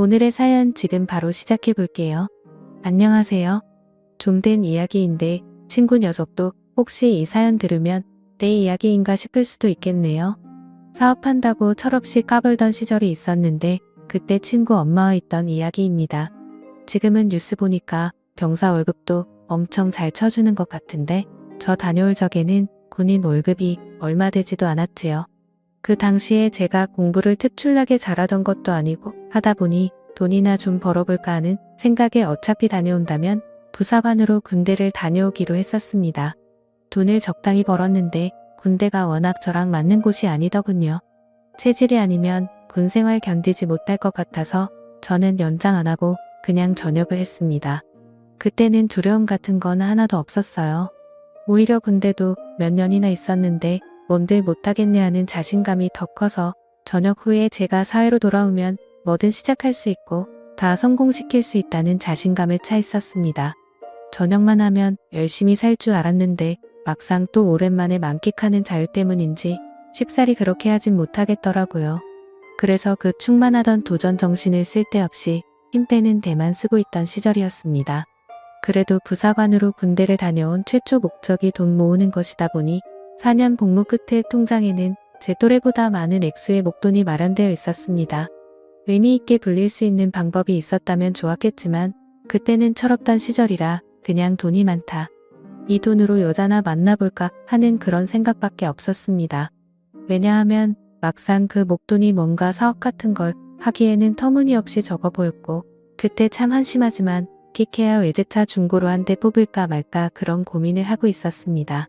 오늘의 사연 지금 바로 시작해 볼게요. 안녕하세요. 좀 된 이야기인데 친구 녀석도 혹시 이 사연 들으면 내 이야기인가 싶을 수도 있겠네요. 사업한다고 철없이 까불던 시절이 있었는데 그때 친구 엄마와 있던 이야기입니다. 지금은 뉴스 보니까 병사 월급도 엄청 잘 쳐주는 것 같은데 저 다녀올 적에는 군인 월급이 얼마 되지도 않았지요. 그 당시에 제가 공부를 특출나게 잘하던 것도 아니고 하다 보니 돈이나 좀 벌어볼까 하는 생각에 어차피 다녀온다면 부사관으로 군대를 다녀오기로 했었습니다. 돈을 적당히 벌었는데 군대가 워낙 저랑 맞는 곳이 아니더군요. 체질이 아니면 군 생활 견디지 못할 것 같아서 저는 연장 안 하고 그냥 전역을 했습니다. 그때는 두려움 같은 건 하나도 없었어요. 오히려 군대도 몇 년이나 있었는데 뭔들 못하겠냐 하는 자신감이 더 커서 전역 후에 제가 사회로 돌아오면 뭐든 시작할 수 있고 다 성공시킬 수 있다는 자신감에 차 있었습니다. 전역만 하면 열심히 살 줄 알았는데 막상 또 오랜만에 만끽하는 자유 때문인지 쉽사리 그렇게 하진 못하겠더라고요. 그래서 그 충만하던 도전 정신을 쓸데없이 힘 빼는 데만 쓰고 있던 시절이었습니다. 그래도 부사관으로 군대를 다녀온 최초 목적이 돈 모으는 것이다 보니 4년 복무 끝에 통장에는 제 또래보다 많은 액수의 목돈이 마련되어 있었습니다. 의미 있게 불릴 수 있는 방법이 있었다면 좋았겠지만 그때는 철없던 시절이라 그냥 돈이 많다. 이 돈으로 여자나 만나볼까 하는 그런 생각밖에 없었습니다. 왜냐하면 막상 그 목돈이 뭔가 사업 같은 걸 하기에는 터무니없이 적어 보였고 그때 참 한심하지만 키케아 외제차 중고로 한 대 뽑을까 말까 그런 고민을 하고 있었습니다.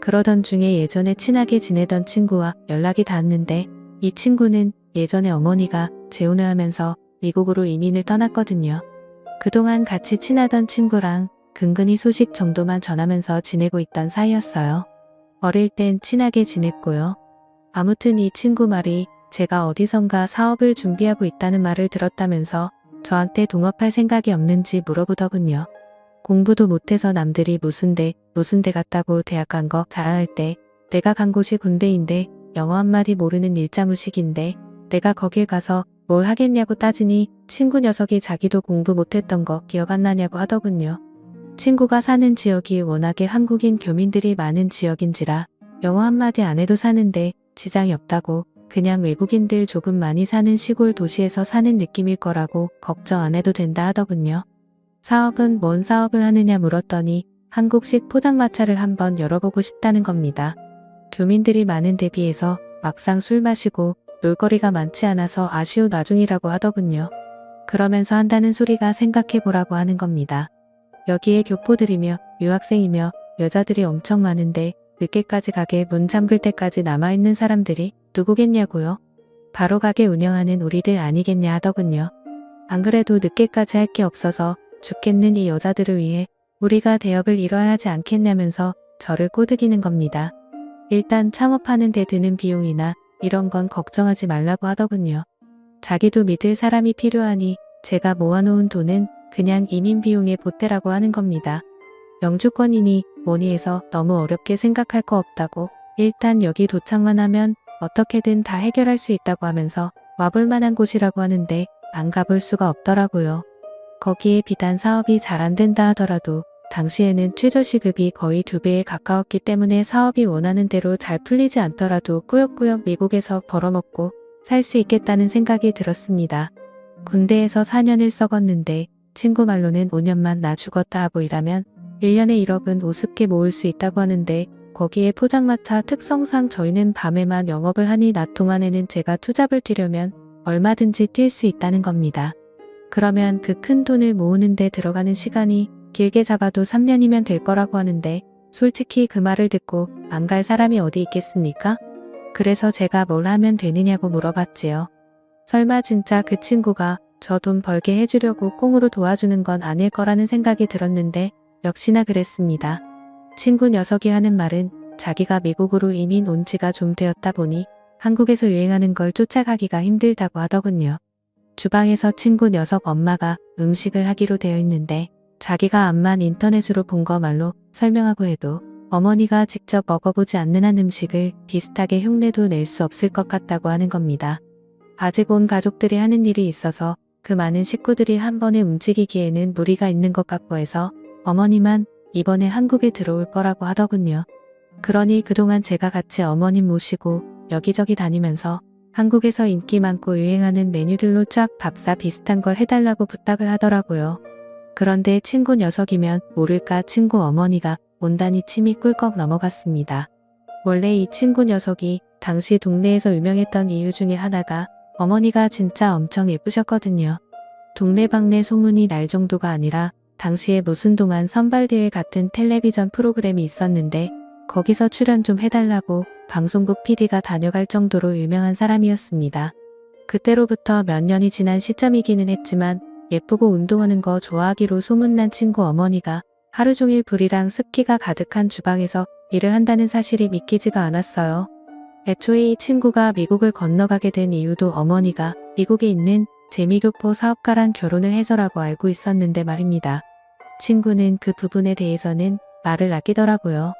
그러던 중에 예전에 친하게 지내던 친구와 연락이 닿았는데 이 친구는 예전에 어머니가 재혼을 하면서 미국으로 이민을 떠났거든요. 그동안 같이 친하던 친구랑 근근히 소식 정도만 전하면서 지내고 있던 사이였어요. 어릴 땐 친하게 지냈고요. 아무튼 이 친구 말이 제가 어디선가 사업을 준비하고 있다는 말을 들었다면서 저한테 동업할 생각이 없는지 물어보더군요. 공부도 못해서 남들이 무슨 대, 무슨 대 갔다고 대학 간 거 자랑할 때 내가 간 곳이 군대인데 영어 한마디 모르는 일자무식인데 내가 거길 가서 뭘 하겠냐고 따지니 친구 녀석이 자기도 공부 못했던 거 기억 안 나냐고 하더군요. 친구가 사는 지역이 워낙에 한국인 교민들이 많은 지역인지라 영어 한마디 안 해도 사는데 지장이 없다고 그냥 외국인들 조금 많이 사는 시골 도시에서 사는 느낌일 거라고 걱정 안 해도 된다 하더군요. 사업은 뭔 사업을 하느냐 물었더니 한국식 포장마차를 한번 열어보고 싶다는 겁니다. 교민들이 많은 데 비해서 막상 술 마시고 놀거리가 많지 않아서 아쉬운 나중이라고 하더군요. 그러면서 한다는 소리가 생각해보라고 하는 겁니다. 여기에 교포들이며 유학생이며 여자들이 엄청 많은데 늦게까지 가게 문 잠글 때까지 남아있는 사람들이 누구겠냐고요? 바로 가게 운영하는 우리들 아니겠냐 하더군요. 안 그래도 늦게까지 할 게 없어서 죽겠는 이 여자들을 위해 우리가 대업을 이뤄야 하지 않겠냐면서 저를 꼬드기는 겁니다. 일단 창업하는 데 드는 비용이나 이런 건 걱정하지 말라고 하더군요. 자기도 믿을 사람이 필요하니 제가 모아놓은 돈은 그냥 이민 비용의 보태라고 하는 겁니다. 영주권이니 뭐니 해서 너무 어렵게 생각할 거 없다고 일단 여기 도착만 하면 어떻게든 다 해결할 수 있다고 하면서 와볼 만한 곳이라고 하는데 안 가볼 수가 없더라고요. 거기에 비단 사업이 잘 안 된다 하더라도 당시에는 최저시급이 거의 두 배에 가까웠기 때문에 사업이 원하는 대로 잘 풀리지 않더라도 꾸역꾸역 미국에서 벌어먹고 살 수 있겠다는 생각이 들었습니다. 군대에서 4년을 썩었는데 친구 말로는 5년만 나 죽었다 하고 일하면 1년에 1억은 우습게 모을 수 있다고 하는데 거기에 포장마차 특성상 저희는 밤에만 영업을 하니 낮 동안에는 제가 투잡을 뛰려면 얼마든지 뛸 수 있다는 겁니다. 그러면 그 큰 돈을 모으는 데 들어가는 시간이 길게 잡아도 3년이면 될 거라고 하는데 솔직히 그 말을 듣고 안 갈 사람이 어디 있겠습니까? 그래서 제가 뭘 하면 되느냐고 물어봤지요. 설마 진짜 그 친구가 저 돈 벌게 해주려고 꽁으로 도와주는 건 아닐 거라는 생각이 들었는데 역시나 그랬습니다. 친구 녀석이 하는 말은 자기가 미국으로 이민 온 지가 좀 되었다 보니 한국에서 유행하는 걸 쫓아가기가 힘들다고 하더군요. 주방에서 친구 녀석 엄마가 음식을 하기로 되어 있는데 자기가 암만 인터넷으로 본 거 말로 설명하고 해도 어머니가 직접 먹어보지 않는 한 음식을 비슷하게 흉내도 낼 수 없을 것 같다고 하는 겁니다. 아직 온 가족들이 하는 일이 있어서 그 많은 식구들이 한 번에 움직이기에는 무리가 있는 것 같고 해서 어머니만 이번에 한국에 들어올 거라고 하더군요. 그러니 그동안 제가 같이 어머님 모시고 여기저기 다니면서 한국에서 인기 많고 유행하는 메뉴들로 쫙 밥사 비슷한 걸 해달라고 부탁을 하더라고요. 그런데 친구 녀석이면 모를까 친구 어머니가 온단히 침이 꿀꺽 넘어갔습니다. 원래 이 친구 녀석이 당시 동네에서 유명했던 이유 중에 하나가 어머니가 진짜 엄청 예쁘셨거든요. 동네방네 소문이 날 정도가 아니라 당시에 무슨 동안 선발대회 같은 텔레비전 프로그램이 있었는데 거기서 출연 좀 해달라고 방송국 PD가 다녀갈 정도로 유명한 사람이었습니다. 그때로부터 몇 년이 지난 시점이기는 했지만 예쁘고 운동하는 거 좋아하기로 소문난 친구 어머니가 하루 종일 불이랑 습기가 가득한 주방에서 일을 한다는 사실이 믿기지가 않았어요. 애초에 이 친구가 미국을 건너가게 된 이유도 어머니가 미국에 있는 재미교포 사업가랑 결혼을 해서라고 알고 있었는데 말입니다. 친구는 그 부분에 대해서는 말을 아끼더라고요.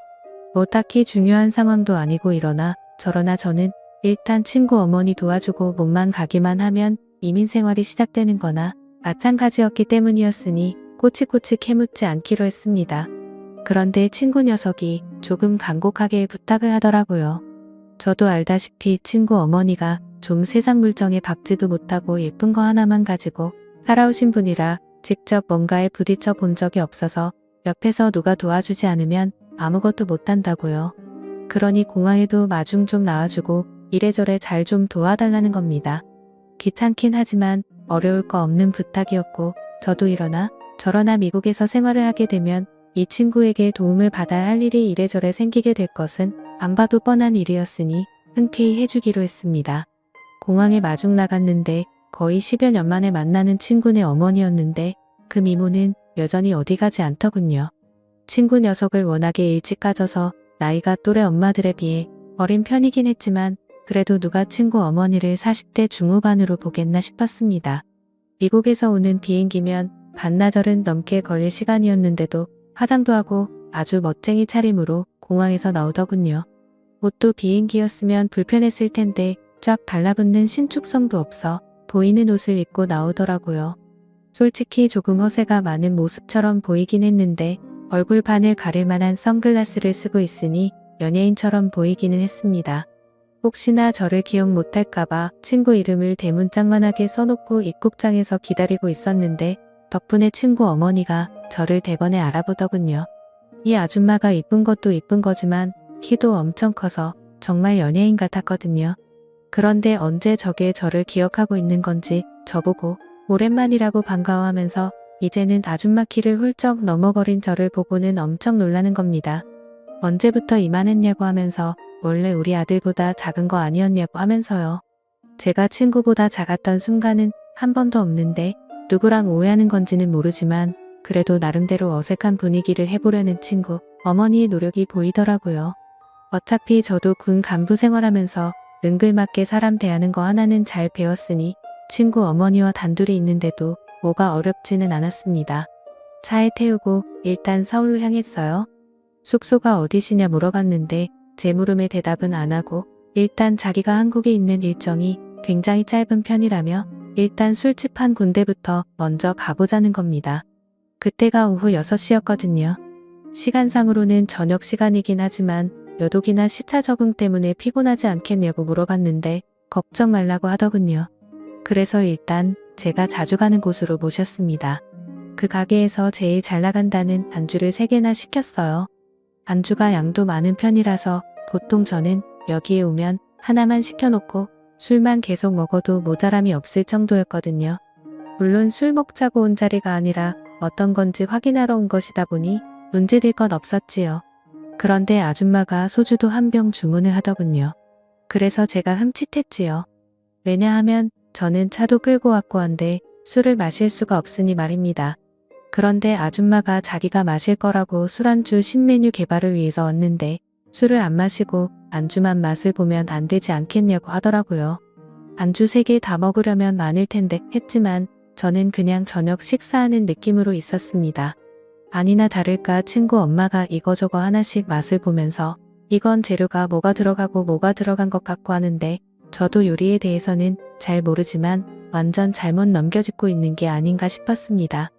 뭐 딱히 중요한 상황도 아니고 이러나 저러나 저는 일단 친구 어머니 도와주고 몸만 가기만 하면 이민 생활이 시작되는 거나 마찬가지였기 때문이었으니 꼬치꼬치 캐묻지 않기로 했습니다. 그런데 친구 녀석이 조금 간곡하게 부탁을 하더라고요. 저도 알다시피 친구 어머니가 좀 세상 물정에 박지도 못하고 예쁜 거 하나만 가지고 살아오신 분이라 직접 뭔가에 부딪혀 본 적이 없어서 옆에서 누가 도와주지 않으면 아무것도 못한다고요. 그러니 공항에도 마중 좀 나와주고 이래저래 잘 좀 도와달라는 겁니다. 귀찮긴 하지만 어려울 거 없는 부탁이었고 저도 이러나 저러나 미국에서 생활을 하게 되면 이 친구에게 도움을 받아야 할 일이 이래저래 생기게 될 것은 안 봐도 뻔한 일이었으니 흔쾌히 해주기로 했습니다. 공항에 마중 나갔는데 거의 10여 년 만에 만나는 친구네 어머니였는데 그 미모는 여전히 어디 가지 않더군요. 친구 녀석을 워낙에 일찍 가져서 나이가 또래 엄마들에 비해 어린 편이긴 했지만 그래도 누가 친구 어머니를 40대 중후반으로 보겠나 싶었습니다. 미국에서 오는 비행기면 반나절은 넘게 걸릴 시간이었는데도 화장도 하고 아주 멋쟁이 차림으로 공항에서 나오더군요. 옷도 비행기였으면 불편했을 텐데 쫙 달라붙는 신축성도 없어 보이는 옷을 입고 나오더라고요. 솔직히 조금 허세가 많은 모습처럼 보이긴 했는데 얼굴 반을 가릴 만한 선글라스를 쓰고 있으니 연예인처럼 보이기는 했습니다. 혹시나 저를 기억 못할까봐 친구 이름을 대문짝만하게 써놓고 입국장에서 기다리고 있었는데 덕분에 친구 어머니가 저를 대번에 알아보더군요. 이 아줌마가 이쁜 것도 이쁜 거지만 키도 엄청 커서 정말 연예인 같았거든요. 그런데 언제 저게 저를 기억하고 있는 건지 저보고 오랜만이라고 반가워하면서 이제는 아줌마 키를 훌쩍 넘어버린 저를 보고는 엄청 놀라는 겁니다. 언제부터 이만했냐고 하면서 원래 우리 아들보다 작은 거 아니었냐고 하면서요. 제가 친구보다 작았던 순간은 한 번도 없는데 누구랑 오해하는 건지는 모르지만 그래도 나름대로 어색한 분위기를 해보려는 친구, 어머니의 노력이 보이더라고요. 어차피 저도 군 간부 생활하면서 능글맞게 사람 대하는 거 하나는 잘 배웠으니 친구 어머니와 단둘이 있는데도 뭐가 어렵지는 않았습니다. 차에 태우고 일단 서울로 향했어요. 숙소가 어디시냐 물어봤는데 제 물음에 대답은 안 하고 일단 자기가 한국에 있는 일정이 굉장히 짧은 편이라며 일단 술집 한 군데부터 먼저 가보자는 겁니다. 그때가 오후 6시였거든요. 시간상으로는 저녁 시간이긴 하지만 여독이나 시차 적응 때문에 피곤하지 않겠냐고 물어봤는데 걱정 말라고 하더군요. 그래서 일단 제가 자주 가는 곳으로 모셨습니다. 그 가게에서 제일 잘 나간다는 안주를 3개나 시켰어요. 안주가 양도 많은 편이라서 보통 저는 여기에 오면 하나만 시켜놓고 술만 계속 먹어도 모자람이 없을 정도였거든요. 물론 술 먹자고 온 자리가 아니라 어떤 건지 확인하러 온 것이다 보니 문제될 건 없었지요. 그런데 아줌마가 소주도 한 병 주문을 하더군요. 그래서 제가 흠칫했지요. 왜냐하면 저는 차도 끌고 왔고 한데 술을 마실 수가 없으니 말입니다. 그런데 아줌마가 자기가 마실 거라고 술안주 신메뉴 개발을 위해서 왔는데 술을 안 마시고 안주만 맛을 보면 안 되지 않겠냐고 하더라고요. 안주 3개 다 먹으려면 많을 텐데 했지만 저는 그냥 저녁 식사하는 느낌으로 있었습니다. 아니나 다를까 친구 엄마가 이거저거 하나씩 맛을 보면서 이건 재료가 뭐가 들어가고 뭐가 들어간 것 같고 하는데 저도 요리에 대해서는 잘 모르지만 완전 잘못 넘겨짚고 있는 게 아닌가 싶었습니다.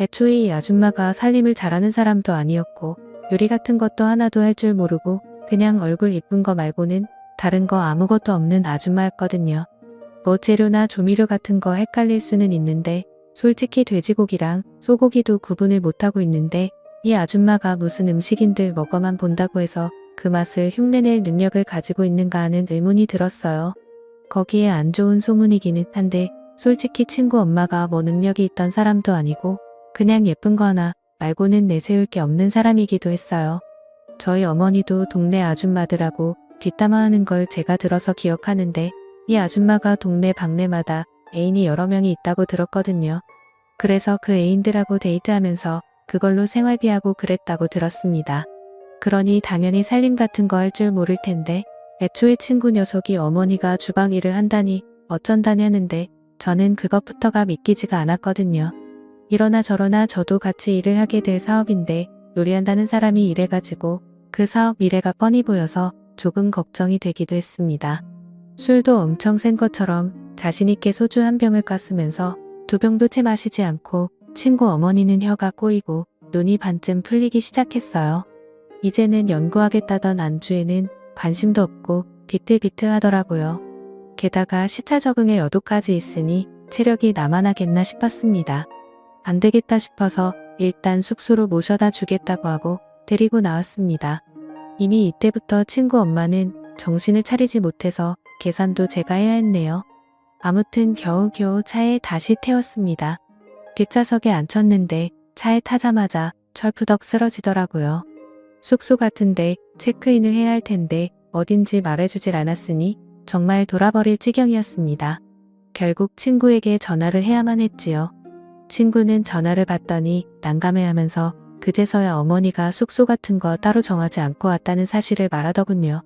애초에 이 아줌마가 살림을 잘하는 사람도 아니었고 요리 같은 것도 하나도 할 줄 모르고 그냥 얼굴 이쁜 거 말고는 다른 거 아무것도 없는 아줌마였거든요. 뭐 재료나 조미료 같은 거 헷갈릴 수는 있는데 솔직히 돼지고기랑 소고기도 구분을 못하고 있는데 이 아줌마가 무슨 음식인들 먹어만 본다고 해서 그 맛을 흉내낼 능력을 가지고 있는가 하는 의문이 들었어요. 거기에 안 좋은 소문이기는 한데 솔직히 친구 엄마가 뭐 능력이 있던 사람도 아니고 그냥 예쁜 거 하나 말고는 내세울 게 없는 사람이기도 했어요. 저희 어머니도 동네 아줌마들하고 뒷담화하는 걸 제가 들어서 기억하는데 이 아줌마가 동네 방네마다 애인이 여러 명이 있다고 들었거든요. 그래서 그 애인들하고 데이트하면서 그걸로 생활비하고 그랬다고 들었습니다. 그러니 당연히 살림 같은 거 할 줄 모를 텐데 애초에 친구 녀석이 어머니가 주방 일을 한다니 어쩐다냐는데 저는 그것부터가 믿기지가 않았거든요. 이러나 저러나 저도 같이 일을 하게 될 사업인데 요리한다는 사람이 이래가지고 그 사업 미래가 뻔히 보여서 조금 걱정이 되기도 했습니다. 술도 엄청 센 것처럼 자신있게 소주 한 병을 깠으면서 두 병도 채 마시지 않고 친구 어머니는 혀가 꼬이고 눈이 반쯤 풀리기 시작했어요. 이제는 연구하겠다던 안주에는 관심도 없고 비틀비틀하더라고요. 게다가 시차 적응의 여도까지 있으니 체력이 남아나겠나 싶었습니다. 안 되겠다 싶어서 일단 숙소로 모셔다 주겠다고 하고 데리고 나왔습니다. 이미 이때부터 친구 엄마는 정신을 차리지 못해서 계산도 제가 해야 했네요. 아무튼 겨우겨우 차에 다시 태웠습니다. 뒷좌석에 앉혔는데 차에 타자마자 철푸덕 쓰러지더라고요. 숙소 같은데 체크인을 해야 할 텐데 어딘지 말해주질 않았으니 정말 돌아버릴 지경이었습니다. 결국 친구에게 전화를 해야만 했지요. 친구는 전화를 받더니 난감해하면서 그제서야 어머니가 숙소 같은 거 따로 정하지 않고 왔다는 사실을 말하더군요.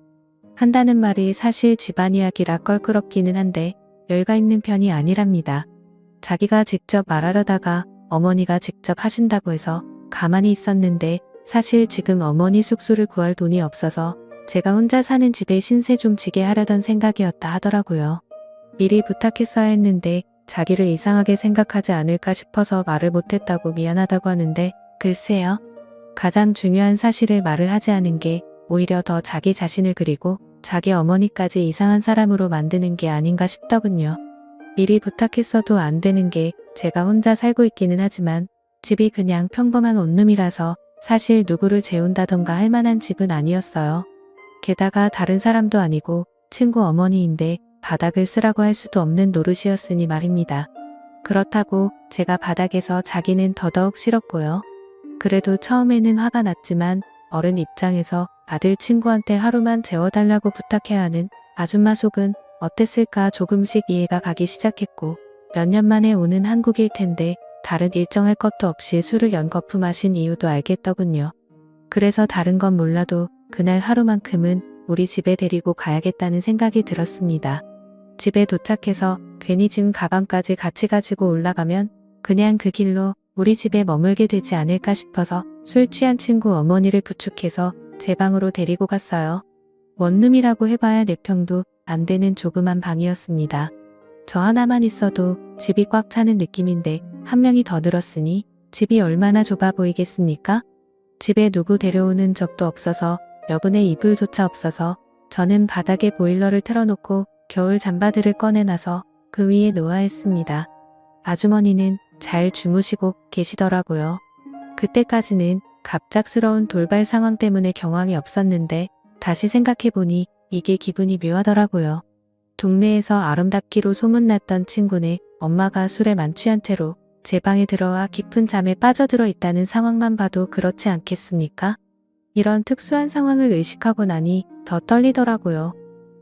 한다는 말이 사실 집안 이야기라 껄끄럽기는 한데 여유가 있는 편이 아니랍니다. 자기가 직접 말하려다가 어머니가 직접 하신다고 해서 가만히 있었는데 사실 지금 어머니 숙소를 구할 돈이 없어서 제가 혼자 사는 집에 신세 좀 지게 하려던 생각이었다 하더라고요. 미리 부탁했어야 했는데 자기를 이상하게 생각하지 않을까 싶어서 말을 못했다고 미안하다고 하는데 글쎄요. 가장 중요한 사실을 말을 하지 않은 게 오히려 더 자기 자신을 그리고 자기 어머니까지 이상한 사람으로 만드는 게 아닌가 싶더군요. 미리 부탁했어도 안 되는 게 제가 혼자 살고 있기는 하지만 집이 그냥 평범한 원룸이라서 사실 누구를 재운다던가 할 만한 집은 아니었어요. 게다가 다른 사람도 아니고 친구 어머니인데 바닥을 쓰라고 할 수도 없는 노릇이었으니 말입니다. 그렇다고 제가 바닥에서 자기는 더더욱 싫었고요. 그래도 처음에는 화가 났지만 어른 입장에서 아들 친구한테 하루만 재워달라고 부탁해야 하는 아줌마 속은 어땠을까 조금씩 이해가 가기 시작했고 몇 년 만에 오는 한국일 텐데 다른 일정할 것도 없이 술을 연거푸 마신 이유도 알겠더군요. 그래서 다른 건 몰라도 그날 하루만큼은 우리 집에 데리고 가야겠다는 생각이 들었습니다. 집에 도착해서 괜히 짐 가방까지 같이 가지고 올라가면 그냥 그 길로 우리 집에 머물게 되지 않을까 싶어서 술 취한 친구 어머니를 부축해서 제 방으로 데리고 갔어요. 원룸이라고 해봐야 네 평도 안 되는 조그만 방이었습니다. 저 하나만 있어도 집이 꽉 차는 느낌인데 한 명이 더 늘었으니 집이 얼마나 좁아 보이겠습니까? 집에 누구 데려오는 적도 없어서 여분의 이불조차 없어서 저는 바닥에 보일러를 틀어놓고 겨울 잠바들을 꺼내놔서 그 위에 놓아 했습니다. 아주머니는 잘 주무시고 계시더라고요. 그때까지는 갑작스러운 돌발 상황 때문에 경황이 없었는데 다시 생각해보니 이게 기분이 묘하더라고요. 동네에서 아름답기로 소문났던 친구네 엄마가 술에 만취한 채로 제 방에 들어와 깊은 잠에 빠져들어 있다는 상황만 봐도 그렇지 않겠습니까? 이런 특수한 상황을 의식하고 나니 더 떨리더라고요.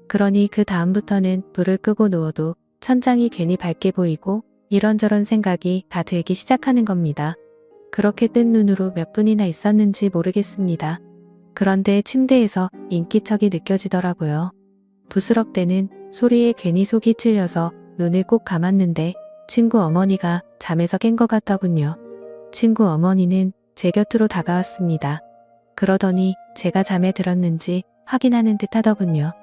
그러니 그 다음부터는 불을 끄고 누워도 천장이 괜히 밝게 보이고 이런저런 생각이 다 들기 시작하는 겁니다. 그렇게 뜬 눈으로 몇 분이나 있었는지 모르겠습니다. 그런데 침대에서 인기척이 느껴지더라고요. 부스럭대는 소리에 괜히 속이 찔려서 눈을 꼭 감았는데 친구 어머니가 잠에서 깬 것 같더군요. 친구 어머니는 제 곁으로 다가왔습니다. 그러더니 제가 잠에 들었는지 확인하는 듯 하더군요.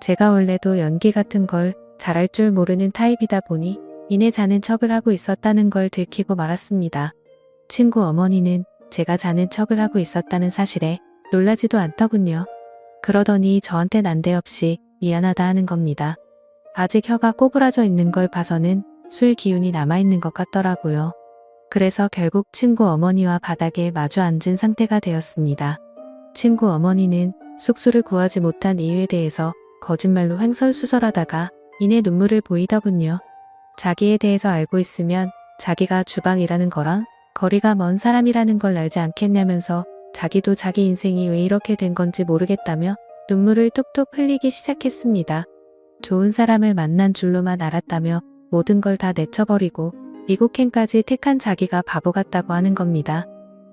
제가 원래도 연기 같은 걸 잘할 줄 모르는 타입이다 보니 이내 자는 척을 하고 있었다는 걸 들키고 말았습니다. 친구 어머니는 제가 자는 척을 하고 있었다는 사실에 놀라지도 않더군요. 그러더니 저한테 난데없이 미안하다 하는 겁니다. 아직 혀가 꼬부라져 있는 걸 봐서는 술 기운이 남아있는 것 같더라고요. 그래서 결국 친구 어머니와 바닥에 마주 앉은 상태가 되었습니다. 친구 어머니는 숙소를 구하지 못한 이유에 대해서 거짓말로 횡설수설하다가 이내 눈물을 보이더군요. 자기에 대해서 알고 있으면 자기가 주방이라는 거랑 거리가 먼 사람이라는 걸 알지 않겠냐면서 자기도 자기 인생이 왜 이렇게 된 건지 모르겠다며 눈물을 톡톡 흘리기 시작했습니다. 좋은 사람을 만난 줄로만 알았다며 모든 걸 다 내쳐버리고 미국행까지 택한 자기가 바보 같다고 하는 겁니다.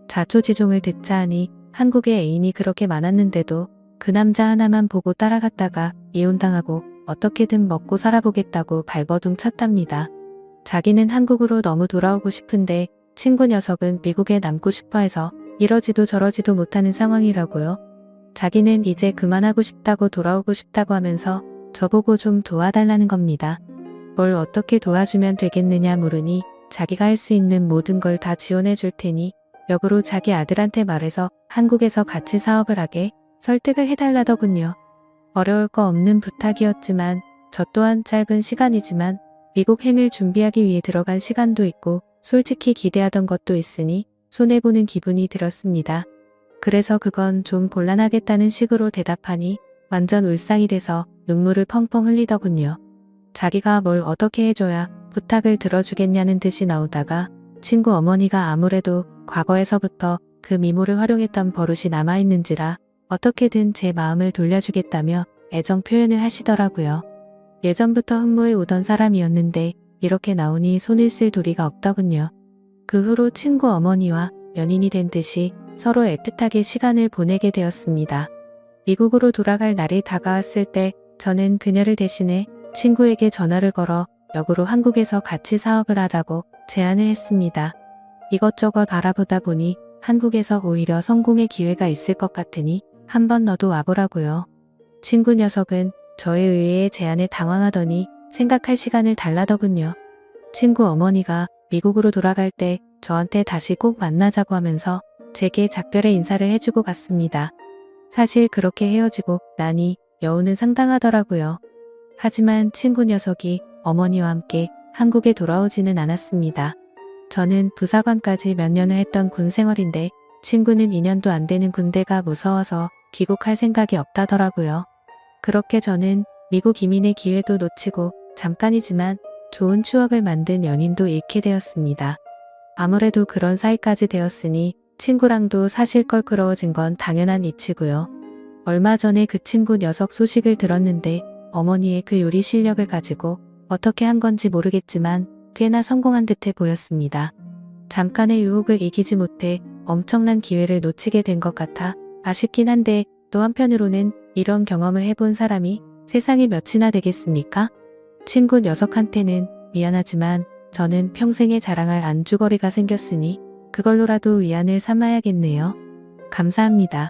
자초지종을 듣자 하니 한국에 애인이 그렇게 많았는데도 그 남자 하나만 보고 따라갔다가 이혼당하고 어떻게든 먹고 살아보겠다고 발버둥 쳤답니다. 자기는 한국으로 너무 돌아오고 싶은데 친구 녀석은 미국에 남고 싶어 해서 이러지도 저러지도 못하는 상황이라고요. 자기는 이제 그만하고 싶다고 돌아오고 싶다고 하면서 저보고 좀 도와달라는 겁니다. 뭘 어떻게 도와주면 되겠느냐 물으니 자기가 할 수 있는 모든 걸 다 지원해 줄 테니 역으로 자기 아들한테 말해서 한국에서 같이 사업을 하게 설득을 해달라더군요. 어려울 거 없는 부탁이었지만 저 또한 짧은 시간이지만 미국 행을 준비하기 위해 들어간 시간도 있고 솔직히 기대하던 것도 있으니 손해보는 기분이 들었습니다. 그래서 그건 좀 곤란하겠다는 식으로 대답하니 완전 울상이 돼서 눈물을 펑펑 흘리더군요. 자기가 뭘 어떻게 해줘야 부탁을 들어주겠냐는 듯이 나오다가 친구 어머니가 아무래도 과거에서부터 그 미모를 활용했던 버릇이 남아있는지라 어떻게든 제 마음을 돌려주겠다며 애정 표현을 하시더라고요. 예전부터 흠모해 오던 사람이었는데 이렇게 나오니 손을 쓸 도리가 없더군요. 그 후로 친구 어머니와 연인이 된 듯이 서로 애틋하게 시간을 보내게 되었습니다. 미국으로 돌아갈 날이 다가왔을 때 저는 그녀를 대신해 친구에게 전화를 걸어 역으로 한국에서 같이 사업을 하자고 제안을 했습니다. 이것저것 알아보다 보니 한국에서 오히려 성공의 기회가 있을 것 같으니 한번 너도 와보라고요. 친구 녀석은 저의 의외의 제안에 당황하더니 생각할 시간을 달라더군요. 친구 어머니가 미국으로 돌아갈 때 저한테 다시 꼭 만나자고 하면서 제게 작별의 인사를 해주고 갔습니다. 사실 그렇게 헤어지고 나니 여운은 상당하더라고요. 하지만 친구 녀석이 어머니와 함께 한국에 돌아오지는 않았습니다. 저는 부사관까지 몇 년을 했던 군 생활인데 친구는 2년도 안 되는 군대가 무서워서 귀국할 생각이 없다더라고요. 그렇게 저는 미국 이민의 기회도 놓치고 잠깐이지만 좋은 추억을 만든 연인도 잃게 되었습니다. 아무래도 그런 사이까지 되었으니 친구랑도 사실 껄끄러워진 건 당연한 이치고요. 얼마 전에 그 친구 녀석 소식을 들었는데 어머니의 그 요리 실력을 가지고 어떻게 한 건지 모르겠지만 꽤나 성공한 듯해 보였습니다. 잠깐의 유혹을 이기지 못해 엄청난 기회를 놓치게 된 것 같아 아쉽긴 한데 또 한편으로는 이런 경험을 해본 사람이 세상에 몇이나 되겠습니까? 친구 녀석한테는 미안하지만 저는 평생에 자랑할 안주거리가 생겼으니 그걸로라도 위안을 삼아야겠네요. 감사합니다.